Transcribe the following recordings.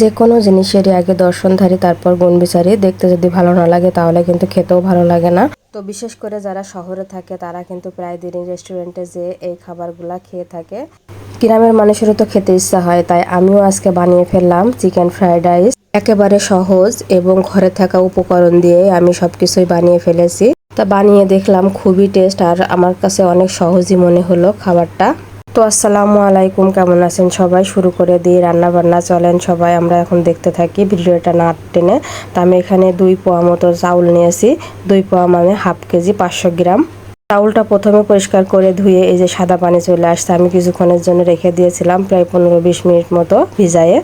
যে কোনো জিনিসেরই আগে দর্শনধারী তারপর গুণ বিচারি। দেখতে যদি ভালো না লাগে, তাহলে কিন্তু খেতেও ভালো লাগে না। তো বিশেষ করে যারা শহরে থাকে, তারা কিন্তু প্রায় দিনই রেস্টুরেন্টে যেয়ে এই খাবারগুলা খেয়ে থাকে। গ্রামের মানুষেরও তো খেতে ইচ্ছা হয়, তাই আমিও আজকে বানিয়ে ফেললাম চিকেন ফ্রাইড রাইস। একেবারে সহজ এবং ঘরে থাকা উপকরণ দিয়ে আমি সবকিছুই বানিয়ে ফেলেছি। তা বানিয়ে দেখলাম, খুবই টেস্ট আর আমার কাছে অনেক সহজই মনে হলো খাবারটা। তো আসসালামু আলাইকুম, কেমন আছেন সবাই? শুরু করে দিয়ে রান্না বান্না চলেন সবাই, আমরা এখন দেখতে থাকি ভিডিওটা না টেনে। তা আমি এখানে দুই পোয়া মতো চাউল নিয়েছি। দুই পোয়া মানে হাফ কেজি, পাঁচশো গ্রাম। চাউলটা প্রথমে পরিষ্কার করে ধুয়ে এই যে সাদা পানি চলে আসছে, আমি কিছুক্ষণের জন্য রেখে দিয়েছিলাম, প্রায় পনেরো বিশ মিনিট মতো ভিজায়ে।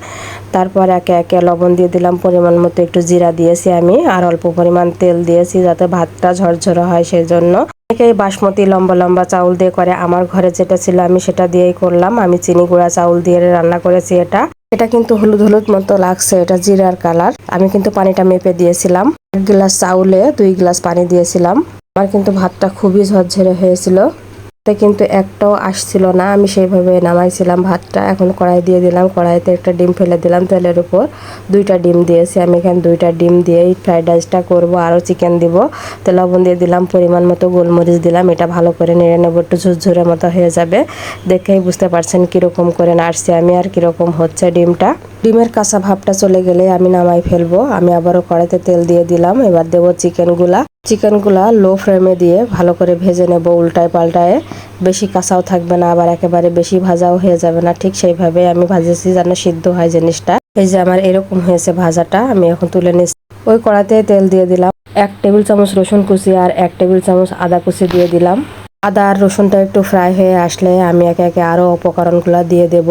তারপর একে একে লবণ দিয়ে দিলাম, পরিমাণ মতো একটু জিরা দিয়েছি আমি, আর অল্প পরিমাণ তেল দিয়েছি যাতে ভাতটা ঝরঝরে হয় সেই জন্য অনেকেই বাসমতি লম্বা লম্বা চাউল দিয়ে করে। আমার ঘরে যেটা ছিল আমি সেটা দিয়েই করলাম। আমি চিনি গুঁড়া চাউল দিয়ে রান্না করেছি এটা। এটা কিন্তু হলুদ হলুদ মতো লাগছে, এটা জিরার কালার। আমি কিন্তু পানিটা মেপে দিয়েছিলাম। এক গ্লাস চাউলে দুই গ্লাস পানি দিয়েছিলাম। আমার কিন্তু ভাতটা খুবই ঝরঝরে হয়েছিল। তে কিন্তু একটাও আসছিল না। আমি সেইভাবে নামাইছিলাম ভাতটা, এখন কড়াই দিয়ে দিলাম। কড়াইতে একটা ডিম ফেলে দিলাম তেলের উপর। দুইটা ডিম দিয়েছি আমি এখানে, দুইটা ডিম দিয়েই ফ্রাইড রাইসটা করব, আরও চিকেন দিব। তো লবণ দিয়ে দিলাম, পরিমাণ মতো গোলমরিচ দিলাম, এটা ভালো করে নেড়ে নেব, একটু ঝুরঝুরে মতো হয়ে যাবে। দেখেই বুঝতে পারছেন কীরকম করে নাড়ছি আমি আর কীরকম হচ্ছে ডিমটা। ডিমের কাঁচা ভাবটা চলে গেলে আমি নামাই ফেলব। আমি আবারও কড়াইতে তেল দিয়ে দিলাম, এবার দেবো চিকেনগুলা। চিকেনগুলা লো ফ্লেমে দিয়ে ভালো করে ভেজে নেব, উল্টায় পাল্টায়। বেশি কাঁচাও থাকবে না, আবার একেবারে বেশি ভাজাও হয়ে যাবে না। ঠিক সেইভাবে আমি ভাজেছি যেন সিদ্ধ হয় জিনিসটা। এই যে আমার এরকম হয়েছে ভাজাটা, আমি এখন তুলে নিচ্ছি। ওই কড়াতে তেল দিয়ে দিলাম এক টেবিল চামচ রসুন কুচি আর এক টেবিল চামচ আদা কুচি দিয়ে দিলাম। আদা আর রসুনটা একটু ফ্রাই হয়ে আসলে আমি একে একে আরও উপকরণগুলো দিয়ে দেব।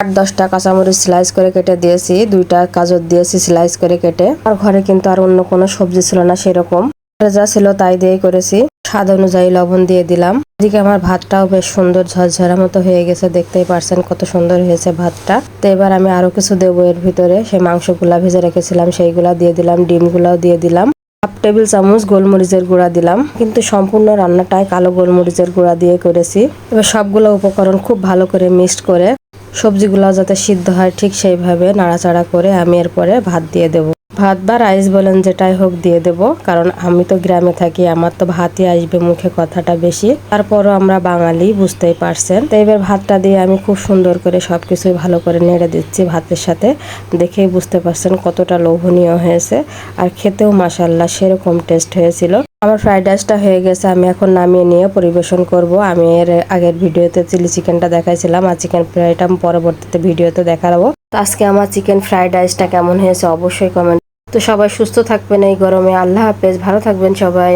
আট দশটা কাঁচামরিচ স্লাইস করে কেটে দিয়েছি, দুইটা গাজর দিয়েছি স্লাইস করে কেটে। আর ঘরে কিন্তু আর অন্য কোনো সবজি ছিল না সেরকম। যা ছিল তাই দিয়ে করেছি। স্বাদ অনুযায়ী লবণ দিয়ে দিলাম। এদিকে আমার ভাতটাও বেশ সুন্দর ঝরঝরা মতো হয়ে গেছে। দেখতেই পারছেন কত সুন্দর হয়েছে ভাতটা। তো এবার আমি আরও কিছু দেবো এর ভিতরে। সেই মাংসগুলা ভেজে রেখেছিলাম, সেইগুলা দিয়ে দিলাম, ডিমগুলাও দিয়ে দিলাম। হাফ টেবিল চামচ গোলমরিচের গুঁড়া দিলাম। কিন্তু সম্পূর্ণ রান্নাটাই কালো গোলমরিচের গুঁড়া দিয়ে করেছি। এবার সবগুলো উপকরণ খুব ভালো করে মিক্সড করে সবজিগুলো যাতে সিদ্ধ হয় ঠিক সেইভাবে নাড়াচাড়া করে আমি এরপরে ভাত দিয়ে দেবো। ভাত বা রাইস বলেন যেটাই হোক দিয়ে দেব, কারণ আমি তো গ্রামে থাকি, আমার তো ভাতই আসবে মুখে কথাটা বেশি। তারপরও আমরা বাঙালি, বুঝতেই পারছেন। তো এবার ভাতটা দিয়ে আমি খুব সুন্দর করে সবকিছুই ভালো করে নেড়ে দিচ্ছি ভাতের সাথে। দেখেই বুঝতে পারছেন কতটা লোভনীয় হয়েছে। আর খেতেও মাসাল্লাহ সেরকম টেস্ট হয়েছিল। আমার ফ্রাইড রাইসটা হয়ে গেছে, আমি এখন নামিয়ে নিয়ে পরিবেশন করব। আমি এর আগের ভিডিওতে চিলি চিকেনটা দেখাইছিলাম, আর চিকেন ফ্রাইটা পরবর্তীতে ভিডিওতে দেখাবো। তো আজকে আমার চিকেন ফ্রাইড রাইসটা কেমন হয়েছে অবশ্যই কমেন্ট তো সবাই সুস্থ থাকবেন এই গরমে। আল্লাহ হাফেজ ভালো থাকবেন সবাই।